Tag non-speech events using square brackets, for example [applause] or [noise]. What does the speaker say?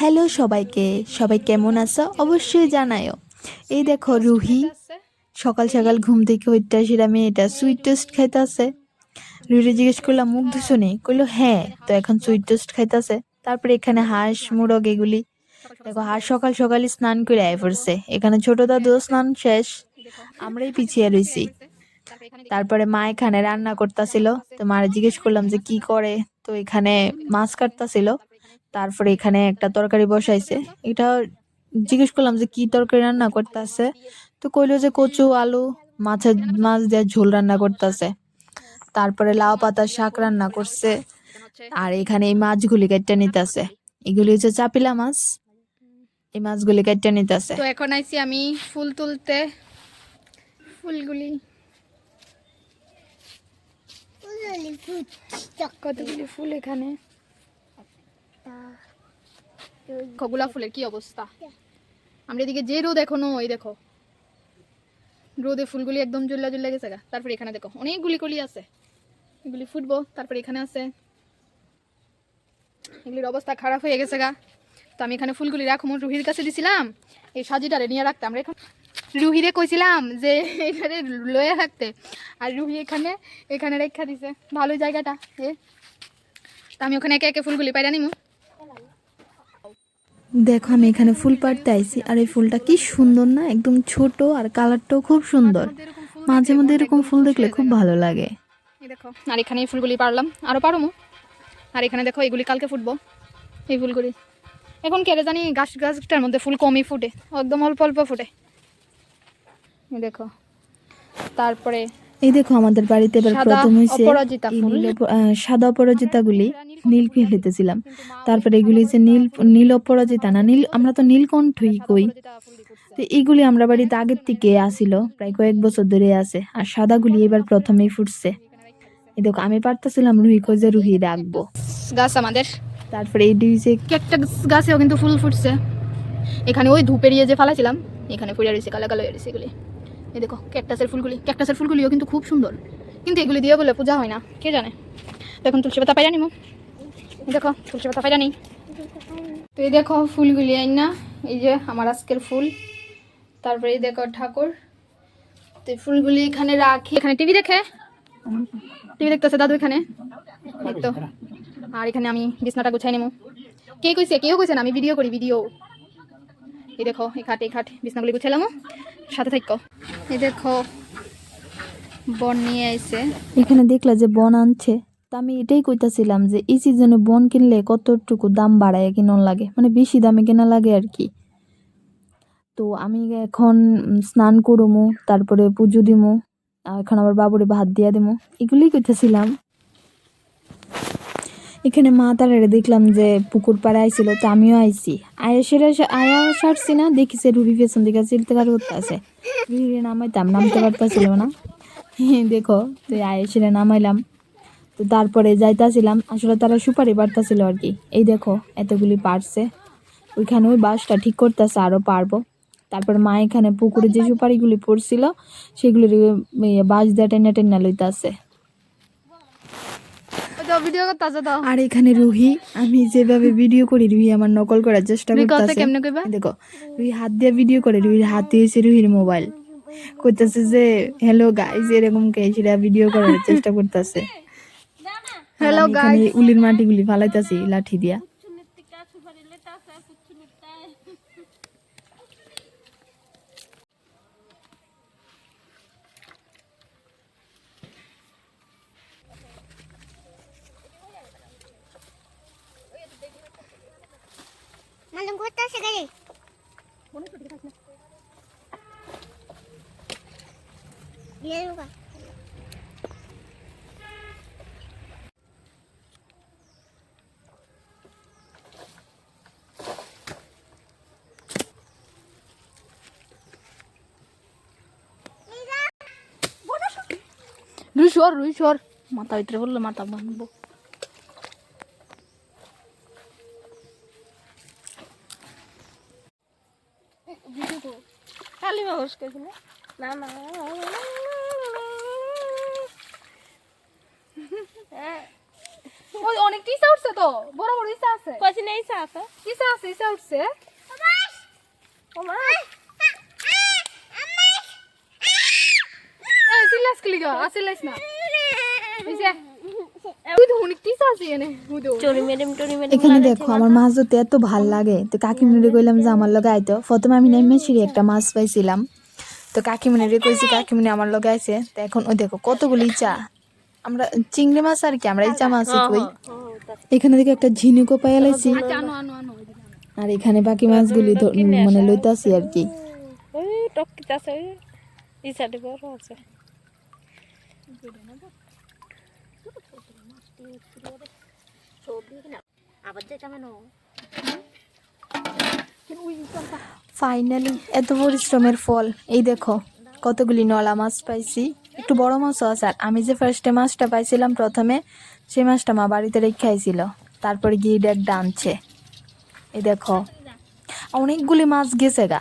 Hello সবাইকে, সবাই কেমন আছো? অবশ্যই জানায়ও। এই দেখো রুহি, সকাল সকাল ঘুম থেকে হইতে সেটা মেয়েটা সুইট টোস্ট খাইতেছে। রুহিরে জিজ্ঞেস করলাম, মুখ ধুসনি কইলো হ্যাঁ তো এখন সুইট টোস্ট খাইতেছে। তারপরে এখানে হাঁস, মুরগ এগুলি। দেখো, হাঁস সকাল সকালই স্নান করে আয় পড়ছে। এখানে ছোট দাদু স্নান শেষ। আমরাই পিছিয়ে রয়েছি তারপরে মা এখানে রান্না করতেছিল। তো মারে জিজ্ঞেস করলাম যে, কি করে? তো এখানে মাছ কাটতাছিল। তারপরে এখানে একটা তরকারি বসাইছে। এটা জিজ্ঞেস করলাম যে কি তরকারি রান্না করতেছে? তো কইলো যে কচু আলু মাছের মাছ দিয়ে ঝোল রান্না করতেছে। তারপরে লাউ পাতার শাক রান্না করছে। আর এখানে এই মাছগুলি কেটে নিতেছে। এগুলি হচ্ছে চাপিলা মাছ। এই মাছগুলি কেটে নিতেছে। তো এখন আইছি আমি ফুল তুলতে। ফুলগুলি। কতগুলি ফুল এখানে? গোলাপ ফুলের কি অবস্থা? আমরা এদিকে যে রোদ এখনও ওই দেখো। রোদে ফুলগুলি একদম জুল্লা জুল্লা গেছে গা। তারপরে এখানে দেখো, অনেকগুলি কলি আছে। এগুলি ফুটবো, তারপরে এখানে আছে। এগুলির অবস্থা খারাপ হয়ে গেছে গা। তো আমি এখানে ফুলগুলি রাখব, রুহির কাছে দিছিলাম। এই সাজিটারে নিয়ে রাখতে, আমরা এখন রুহিরে কইছিলাম যে এখানে লয়ে রাখতে। আর রুহি এখানে এখানে রেখা দিছে। ভালো জায়গাটা, এ। তো আমি ওখানে একে একে ফুলগুলি পাইরা নিমু। দেখো আমি এখানে ফুল পাড়তে আইছি। আর এই ফুলটা কি সুন্দর না? একদম ছোট আর কালারটাও খুব সুন্দর। মাঝে মধ্যে এরকম ফুল দেখলে খুব ভালো লাগে। দেখো আর এখানে এই ফুলগুলি পারলাম আরও পারমু আর এখানে দেখো এগুলি কালকে ফুটবো এই ফুলগুলি। এখন কেড়ে জানি গাছ গাছটার মধ্যে ফুল কমই ফুটে। একদম অল্প অল্প ফুটে। এই দেখো তারপরে এই দেখো আমাদের বাড়িতে এবার সাদা প্রথম হয়েছে সাদা অপরাজিতা গুলি নীল ফেলেতেছিলাম তারপরে এগুলি যে নীল নীল অপরাজিতা না নীল আমরা তো নীলকণ্ঠই কই। তো এইগুলি আমরা বাড়িতে আগের থেকে আসিল প্রায় কয়েক বছর ধরে আছে আর সাদাগুলি এবার প্রথমেই ফুটছে। এই দেখো আমি পারতেছিলাম রুহি কই যে রুহি রাখব। গাছ আমাদের। তারপরে এই দুই যে একটা গাছেও কিন্তু ফুল ফুটছে। এখানে ওই ধূপের ইয়ে যে ফালাছিলাম এখানে ফুলে রয়েছে কালো কালো রয়েছে এগুলি। এই দেখো ক্যাকটাসের ফুলগুলি। ক্যাকটাসের ফুলগুলিও কিন্তু খুব সুন্দর। কিন্তু এগুলি দিয়ে বলে পূজা হয় না কে জানে? দেখুন তুলসী পাতা পাইরা নিমো। দেখো, তুলসী পাতা পাইরা নেই। তো এই দেখো ফুলগুলি আই না? এই যে আমার আজকের ফুল। তারপরে এই দেখো ঠাকুর। তো ফুলগুলি এখানে রাখি। এখানে টিভি দেখে? টিভি দেখতেছে দাদু এখানে? তো। আর এখানে আমি বিছনাটা গুছাই নেব। কে কইছে? কেউ কইছে না, আমি ভিডিও করি ভিডিও এই দেখো, এই খাট খাট, বিছনাগুলি গুছাইলাম সাথে থাকো এই দেখো, বন নিয়ে আইছে। এখানে দেখলা যে বন আনছে। আমি এটাই কইতাছিলাম যে, এই সিজনে বন কিনলে কতটুকু দাম বাড়ায় কিনন লাগে? মানে বেশি দামে কেনা লাগে আর কি। তো আমি এখন স্নান করমু, তারপরে পুজো দিমু এখন আবার বাবুরে ভাত দিয়া দিমু। এগুলোই কইতেছিলাম। এখানে মা তারারে দেখলাম যে পুকুর পাড়ে আইছিল, তো আমিও আইছি। আয়া সেরা আয়া সারছি না দেখি সে রুবি পেছন দিকে চিলতে করতে আছে রুহিরে নামাইতাম, নামতে পারতাছিল না। [laughs] দেখো, তো আয়েসিরে নামাইলাম। তো তারপরে যাইতাছিলাম আসলে তারা সুপারি পারতাছিল আর কি। এই দেখো এতগুলি পারছে। ওইখানে ওই বাঁশটা ঠিক করতেছে আরও পারব। তারপর মা এখানে পুকুরে যে সুপারিগুলি পড়ছিল সেগুলির বাঁশ দিয়ে টেনে টেনে লইতাছে। আর এখানে রুহি আমি যেভাবে ভিডিও করি রুহি আমার নকল করার চেষ্টা করতেছে। দেখো রুহি হাত দিয়ে ভিডিও করে রুহির হাতে এসে রুহির মোবাইল করতেছে যে হ্যালো গাইজ এরকম কে সেটা ভিডিও করার চেষ্টা করতেছে। Hello, এখানে উলির মাটিগুলি ফালাইতাছি লাঠি দিয়া sekali. Iya lupa. রুই সর রুই সর মাথা ভিতরে বলল মাথা ভাঙবো খালি বাবস কেছিল না না ওই অনেক টিসা উঠছে তো বড় বড় ইসা আছে কচি নেই আছে ইসা আছে ইসা উঠছে সিলাস ক্লিক আসিলাস না এই যে তুই তো অনেক কিসা আছে এনে হুদো চড়ি ম্যাডাম টড়ি ম্যাডাম এখানে দেখো আমার মাছ ধরতে এত ভালো লাগে তো কাকিমনিরে কইলাম যে আমার লগে আইতো প্রথমে আমি নেমে ছিঁড়ে একটা মাছ পাইছিলাম তো কাকিমনিরে কইছি কাকিমনি আমার লগে আইছে তো এখন ওই দেখো কতগুলি ইচা আমরা চিংড়ি মাছ আর কি আমরা ইচা মাছ কই এখানে দেখে একটা ঝিনুকও পাইয়া লাইছি। আর এখানে বাকি মাছগুলি মানে লইতাছি আর কি টকিতে আছে ওই বড় আছে মানে ফাইনালি এত পরিশ্রমের ফল। এই দেখো, কতগুলি নলা মাছ পাইছি। একটু বড় মাছও আছে। আর আমি যে ফার্স্টে মাছটা পাইছিলাম প্রথমে, সেই মাছটা মা বাড়িতে রেখে খাইছিল তারপরে গিয়ে ডেক ডানছে এই দেখো, অনেকগুলি মাছ গেছে গা।